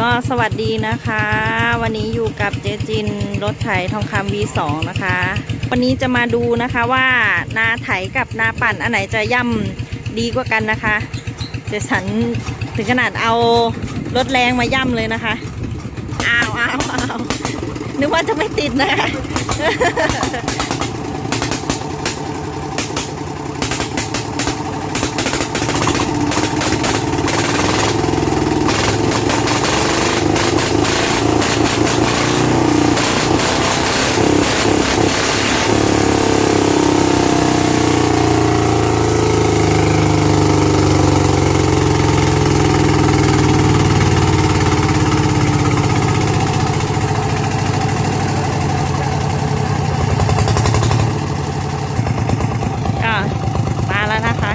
ก็สวัสดีนะคะ วันนี้อยู่กับเจจินรถไถทองคำ V2 นะคะ วันนี้จะมาดูนะคะว่านาไถกับนาปั่นอันไหนจะย่ำดีกว่ากันนะคะ เจสันถึงขนาดเอารถแรงมาย่ำเลยนะคะ อ้าวอ้าวอ้าวนึกว่าจะไม่ติดนะคะ ก็มาแล้วนะคะ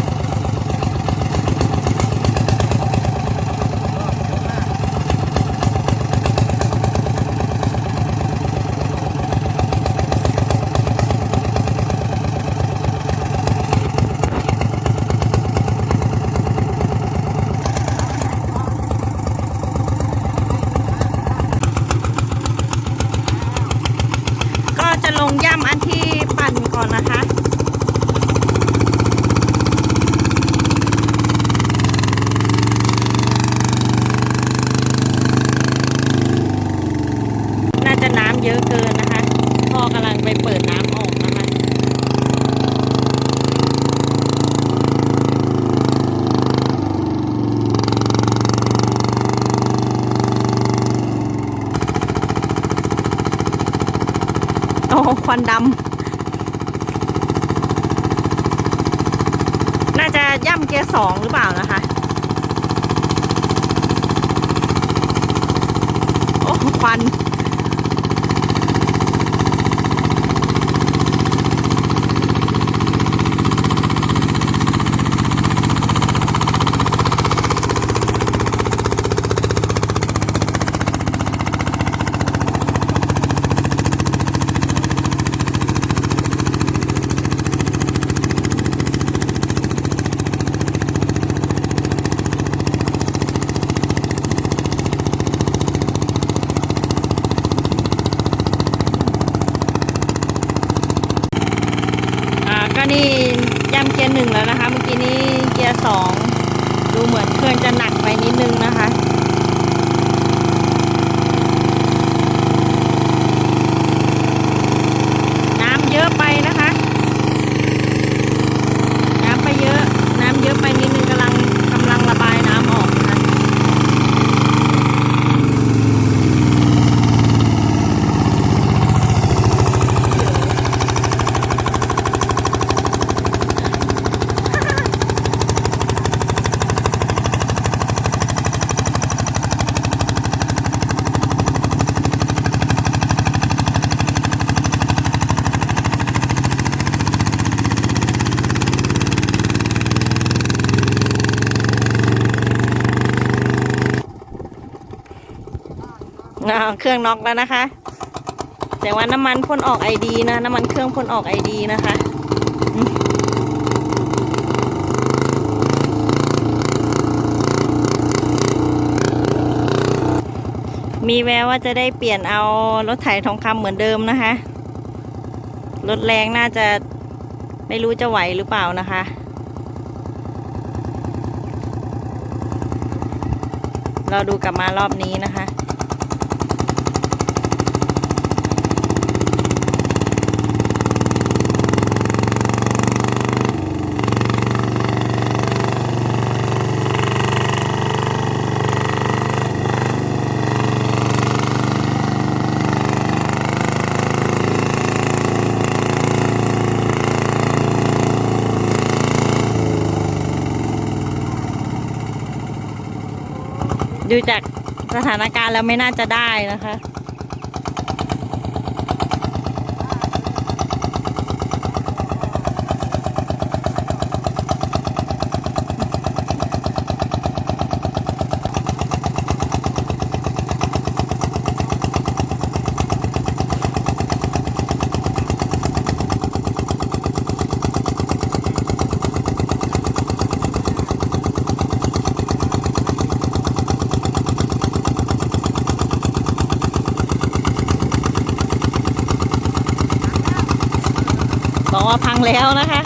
ก็จะล งย่ำอันที่ปั่นก่อนนะคะ น่าจะน้ำเยอะเกินนะคะ พ่อกำลังไปเปิดน้ำออกนะคะ โอ้ค วันดำน่าจะย่ำเกียร์สองหรือเปล่านะคะ โอ้ควัน 2 ดูเหมือนเครื่องจะหนักไปนิดนึงนะคะ อ้าวเครื่องน็อกแล้วนะคะ แต่ว่าน้ำมันพ่นออกไอดีนะ น้ำมันเครื่องพ่นออกไอดีนะคะมมีแววว่าจะได้เปลี่ยนเอารถไถทองคำเหมือนเดิมนะคะ รถแรงน่าจะไม่รู้จะไหวหรือเปล่านะคะ เราดูกลับมารอบนี้นะคะ ดูจากสถานการณ์แล้วไม่น่าจะได้นะคะ อ แล้วนะคะ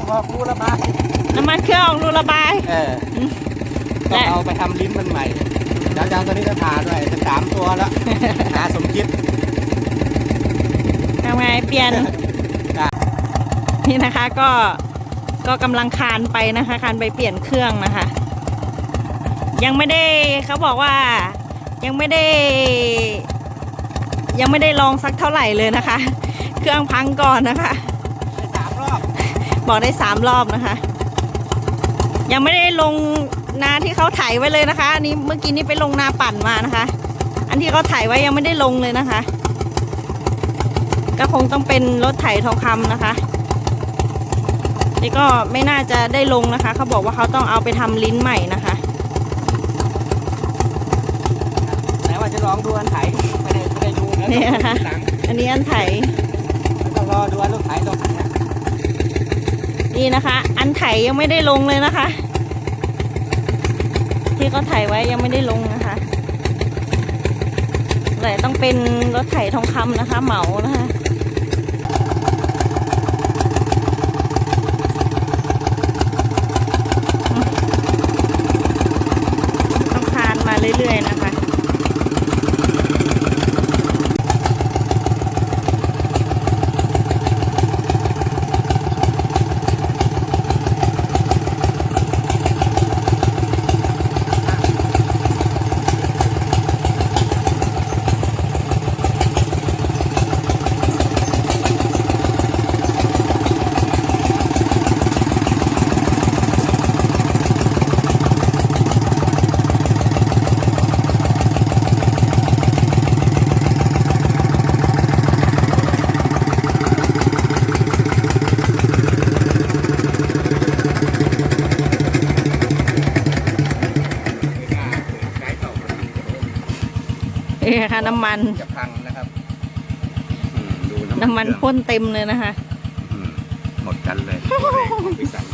รื่องออกรูระบายน้ำมันเครื่องออกรูระบาย เออและต้องเอาไปทำลิ้นมันใหม่เดี๋ยวจะเอาตัวนี้ก็ทาด้วยเป็นสามตัวแล้วทาสมคิดทำไงเปลี่ยนจ้ะนี่นะคะก็ก็กำลังคานไปนะคะคานไปเปลี่ยนเครื่องนะคะ ยังไม่ได้เขาบอกว่ายังไม่ได้ ยังไม่ได้ลองสักเท่าไหร่เลยนะคะ เครื่องพังก่อนนะคะไปสามรอบ บอกได้สามรอบนะคะ ยังไม่ได้ลงนาที่เขาไถไว้เลยนะคะ อันนี้เมื่อกี้นี้ไปลงนาปั่นมานะคะ อันที่เขาไถไว้ยังไม่ได้ลงเลยนะคะ ก็คงต้องเป็นรถไถทองคำนะคะนี่ก็ไม่น่าจะได้ลงนะคะ เขาบอกว่าเขาต้องเอาไปทำลิ้นใหม่นะคะไหนว่าจะลองดูอันไถไม่ได้ไม่ได้ดูแล้วนี่นะคะหลังอันนี้อันไถต้องรอดูอันลูกไถตรงไหน นี่นะคะ อันไถยังไม่ได้ลงเลยนะคะ ที่เขาไถไว้ยังไม่ได้ลงนะคะแต่ต้องเป็นรถไถทองคำนะคะ เหมานะคะ นี่ค่ะน้ำมัน จะพังนะครับอืมดูน้ำมันเครื่องพ่นเต็มเลยนะคะ อืมหมดกันเลยตัวแรงของพี่สัน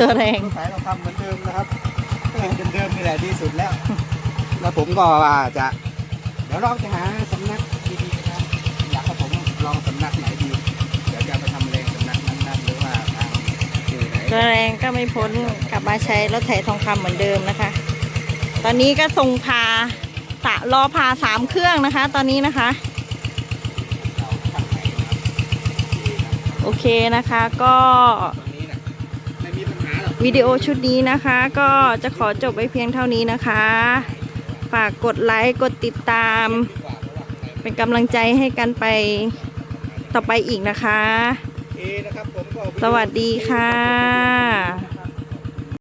ตัวแรง สายเราทำเหมือนเดิมนะครับเออเดิมๆนี่แหละดีสุดแล้ว แล้วผมก็ว่าจะเดี๋ยวเราจะหาสำนักดีๆนะครับอยากให้ผมลองสำนักไหนดีเดี๋ยวจะไปทำแรงสำนักนั้นๆหรือว่าทางที่ไหนตัวแรงก็ไม่พ้นกลับมาใช้รถไถทองคำเหมือนเดิมนะคะ ตอนนี้ก็ส่งพา สะรอพาสามเครื่องนะคะ ตอนนี้นะคะเราทำไหนนะครับดีนะโอเคนะคะก็ตรงนี้นะไม่มีปัญหาหรอกวิดีโอชุดนี้นะคะ ก็จะขอจบไว้เพียงเท่านี้นะคะ ฝากกดไลค์กดติดตามดีกว่าเพราะว่าข้างในเป็นกำลังใจให้กันไปต่อไปอีกนะคะเอนะครับผมก็สวัสดีค่ะ